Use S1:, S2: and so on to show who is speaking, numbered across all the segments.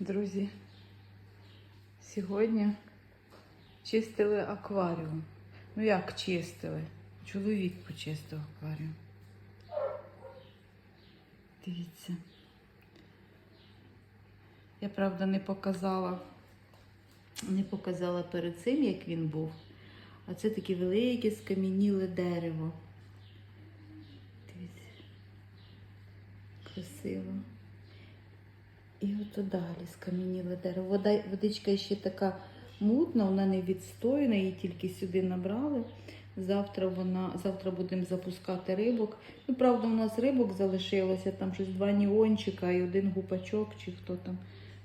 S1: Друзі, сьогодні чистили акваріум. Ну як чистили? Чоловік почистив акваріум. Дивіться. Я, правда, не показала, не показала перед цим, як він був. А це таке велике скам'яніле дерево. Дивіться. Красиво. І ото далі скам'яніле дерево. Вода, водичка ще така мутна, вона не відстояна, її тільки сюди набрали. Завтра вона, завтра будемо запускати рибок. Ну, правда, у нас рибок залишилося, там щось два ніончика і один гупачок, чи хто там.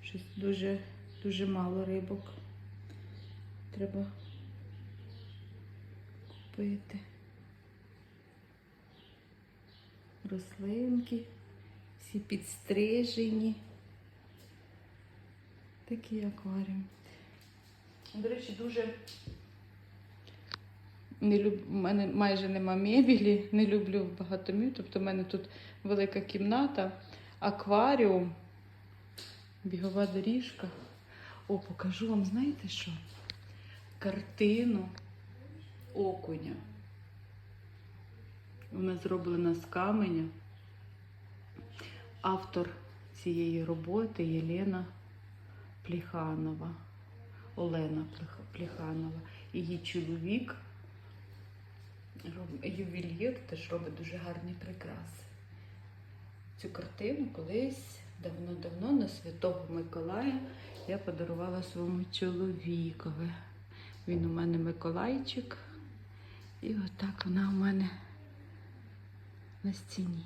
S1: Щось дуже, дуже мало рибок. Треба купити. Рослинки, всі підстрижені. Такий акваріум. До речі, дуже не люб... У мене майже нема мебілі, не люблю багато мів. Тобто в мене тут велика кімната, акваріум, бігова доріжка. О, покажу вам, знаєте що? Картину окуня. Вона зроблена з каменя. Автор цієї роботи Єлена Пліханова, Олена Пліханова. Її чоловік, ювелір, теж робить дуже гарні прикраси. Цю картину колись давно-давно на Святого Миколая я подарувала своєму чоловікові. Він у мене Миколайчик. І отак вона у мене на стіні.